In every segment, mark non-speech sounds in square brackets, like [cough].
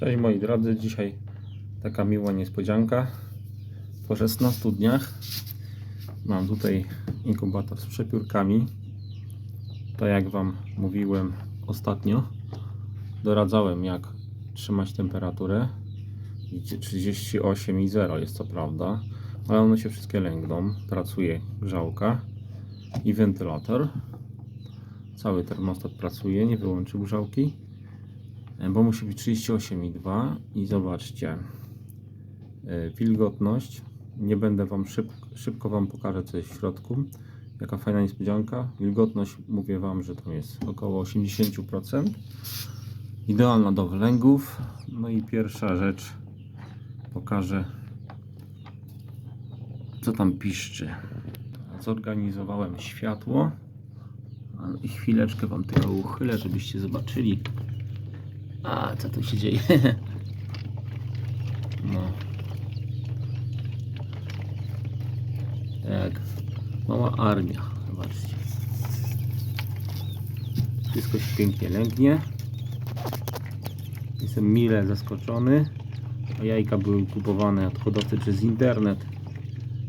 Cześć moi drodzy, dzisiaj taka miła niespodzianka. Po 16 dniach mam tutaj inkubator z przepiórkami. Tak jak Wam mówiłem ostatnio, doradzałem jak trzymać temperaturę. Widzicie 38 i 0 jest co prawda, ale one się wszystkie lęgną. Pracuje grzałka i wentylator. Cały termostat pracuje, nie wyłączył grzałki bo musi być 38,2 i zobaczcie. E, wilgotność. Nie będę wam szybko, szybko wam pokażę co jest w środku. Jaka fajna niespodzianka. Wilgotność mówię wam, że to jest około 80% idealna do wylęgów no i pierwsza rzecz. Pokażę co tam piszczy zorganizowałem światło. I chwileczkę wam tylko uchylę żebyście zobaczyli a, co tu się dzieje? [laughs] No. Jak mała armia, zobaczcie. Wszystko się pięknie lęgnie. Jestem mile zaskoczony. A jajka były kupowane od hodowcy przez internet.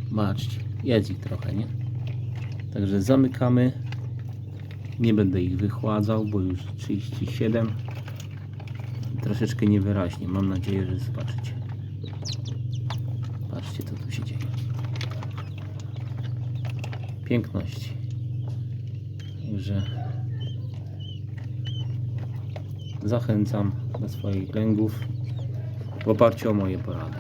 Zobaczcie, jest ich trochę, nie? Także zamykamy. Nie będę ich wychładzał, bo już 37 troszeczkę niewyraźnie. Mam nadzieję, że zobaczycie. Patrzcie, co tu się dzieje. Piękności. Także zachęcam do swoich lęgów w oparciu o moje porady.